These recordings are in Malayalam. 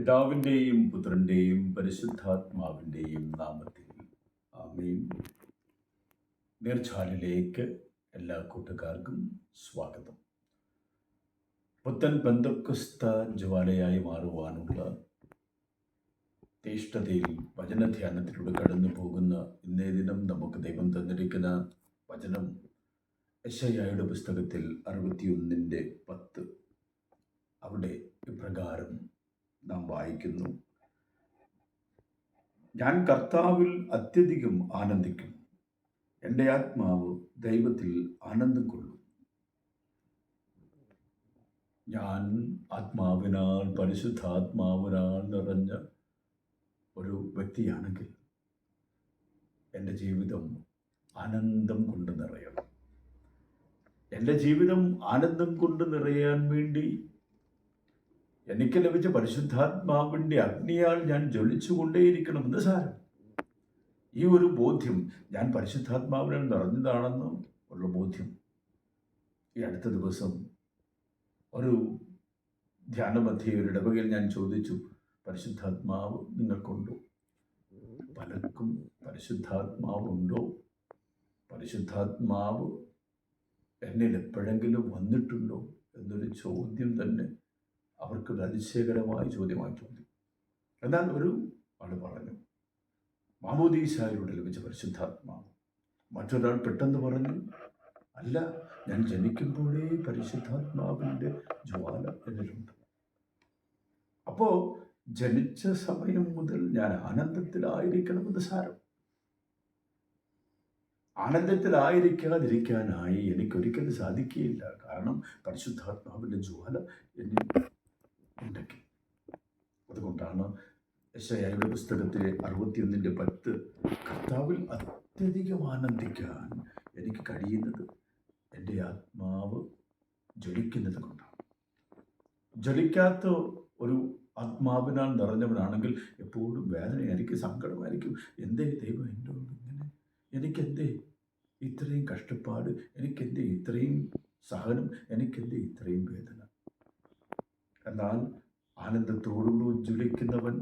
പിതാവിന്റെയും പുത്രന്റെയും പരിശുദ്ധാത്മാവിന്റെയും നാമത്തിൽ ആമീൻ. നീർച്ചാലിലേക്ക് എല്ലാ കൂട്ടുകാർക്കും സ്വാഗതം. പുത്തൻ ബന്ധക്കുസ്ത ജ്വാലയായി മാറുവാനുള്ള തീഷ്ഠതയിൽ വചനധ്യാനത്തിലൂടെ കടന്നു പോകുന്ന ഇന്നേ ദിനം നമുക്ക് ദൈവം തന്നിരിക്കുന്ന വചനം യശയായുടെ പുസ്തകത്തിൽ അറുപത്തിയൊന്നിന്റെ പത്ത്. അവിടെ ഇപ്രകാരം നാം വായിക്കുന്നു. ഞാൻ കർത്താവിൽ അത്യധികം ആനന്ദിക്കും. എന്റെ ആത്മാവ് ദൈവത്തിൽ ആനന്ദം കൊള്ളും. ഞാൻ ആത്മാവിനാൽ പരിശുദ്ധാത്മാവിനാൽ നിറഞ്ഞ ഒരു വ്യക്തിയാണെങ്കിൽ എന്റെ ജീവിതം ആനന്ദം കൊണ്ട് നിറയണം. എന്റെ ജീവിതം ആനന്ദം കൊണ്ട് നിറയാൻ വേണ്ടി എനിക്ക് ലഭിച്ച പരിശുദ്ധാത്മാവിന്റെ അഗ്നിയാൽ ഞാൻ ജ്വലിച്ചുകൊണ്ടേയിരിക്കണമെന്ന് സാരം. ഈ ഒരു ബോധ്യം ഞാൻ പരിശുദ്ധാത്മാവിനെ നിറഞ്ഞതാണെന്ന് ഉള്ള ബോധ്യം. ഈ അടുത്ത ദിവസം ഒരു ധ്യാനമധ്യ ഒരു ഇടവകയിൽ ഞാൻ ചോദിച്ചു പരിശുദ്ധാത്മാവ് നിങ്ങൾക്കുണ്ടോ? പലർക്കും പരിശുദ്ധാത്മാവുണ്ടോ? പരിശുദ്ധാത്മാവ് എന്നിൽ എപ്പോഴെങ്കിലും വന്നിട്ടുണ്ടോ? എന്നൊരു ചോദ്യം തന്നെ അവർക്കൊരു അതിശയകരമായ ചോദ്യമായി തോന്നി. എന്നാൽ ഒരു ആൾ പറഞ്ഞു മാമോദീശായിലൂടെ ലഭിച്ച പരിശുദ്ധാത്മാവ് മറ്റൊരാൾ പെട്ടെന്ന് പറഞ്ഞു അല്ല ഞാൻ ജനിക്കുമ്പോഴേ പരിശുദ്ധാത്മാവിന്റെ ജ്വാല എന്നിലുണ്ട്. അപ്പോൾ ജനിച്ച സമയം മുതൽ ഞാൻ ആനന്ദത്തിലായിരിക്കണമെന്ന് സാരം. ആനന്ദത്തിലായിരിക്കാതിരിക്കാനായി എനിക്കൊരിക്കലും സാധിക്കുകയില്ല. കാരണം പരിശുദ്ധാത്മാവിന്റെ ജ്വാല എന്നിൽ ഉണ്ടെങ്കിൽ അതുകൊണ്ടാണ് യശയായുടെ പുസ്തകത്തിലെ അറുപത്തിയൊന്നിന്റെ പത്ത് കർത്താവിൽ അത്യധികം ആനന്ദിക്കാൻ എനിക്ക് കഴിയുന്നത് എന്റെ ആത്മാവ് ജ്വലിക്കുന്നത് കൊണ്ടാണ്. ജ്വലിക്കാത്ത ഒരു ആത്മാവിനാൽ നിറഞ്ഞവനാണെങ്കിൽ എപ്പോഴും വേദനയായിരിക്കും സങ്കടമായിരിക്കും. എന്തേ ദൈവം എന്നോട് ഇങ്ങനെ? എനിക്കെന്തേ ഇത്രയും കഷ്ടപ്പാട്? എനിക്കെന്തേ ഇത്രയും സഹനം? എനിക്കെന്തേ ഇത്രയും വേദന? എന്നാൽ ആനന്ദത്തോടുകൂടി ഉജ്ജ്വലിക്കുന്നവൻ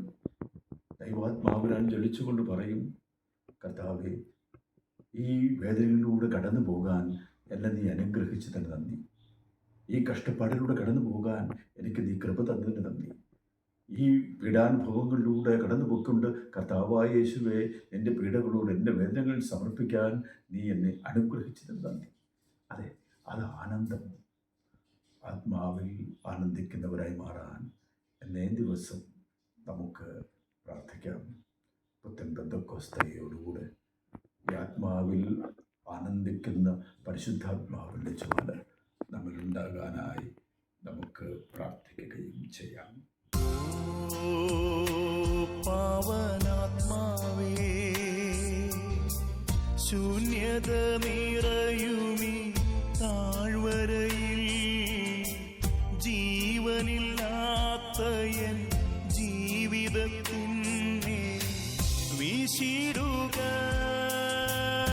ദൈവാത്മാവിനാൽ ജ്വലിച്ചുകൊണ്ട് പറയും കർത്താവെ ഈ വേദനകളിലൂടെ കടന്നു പോകാൻ എന്നെ നീ അനുഗ്രഹിച്ചതിന് നന്ദി. ഈ കഷ്ടപ്പാടിലൂടെ കടന്നു പോകാൻ എനിക്ക് നീ കൃപ തന്നതിന് നന്ദി. ഈ പീഡാനുഭവങ്ങളിലൂടെ കടന്നു പോയിക്കൊണ്ട് കർത്താവായ യേശുവെ എന്റെ പീഡകളോട് എന്റെ വേദനകൾ സമർപ്പിക്കാൻ നീ എന്നെ അനുഗ്രഹിച്ചതിന് നന്ദി. അതെ അത് ആനന്ദം. ആത്മാവിൽ ആനന്ദിക്കുന്നവരായി മാറാൻ എന്നേ ദിവസം നമുക്ക് പ്രാർത്ഥിക്കാം. പുത്തൻ ബന്ധക്കോസ്തയോടുകൂടെ ഈ ആത്മാവിൽ ആനന്ദിക്കുന്ന പരിശുദ്ധാത്മാവിന്റെ ചുമല നമ്മളുണ്ടാകാനായി നമുക്ക് പ്രാർത്ഥിക്കുകയും ചെയ്യാം. പാവനാത്മാവേ ശൂന്യത നിറയുമി താഴ്വരയിൽ ജീവനില്ലാത്ത എൻ ജീവിതത്തിനെ വീശിടുക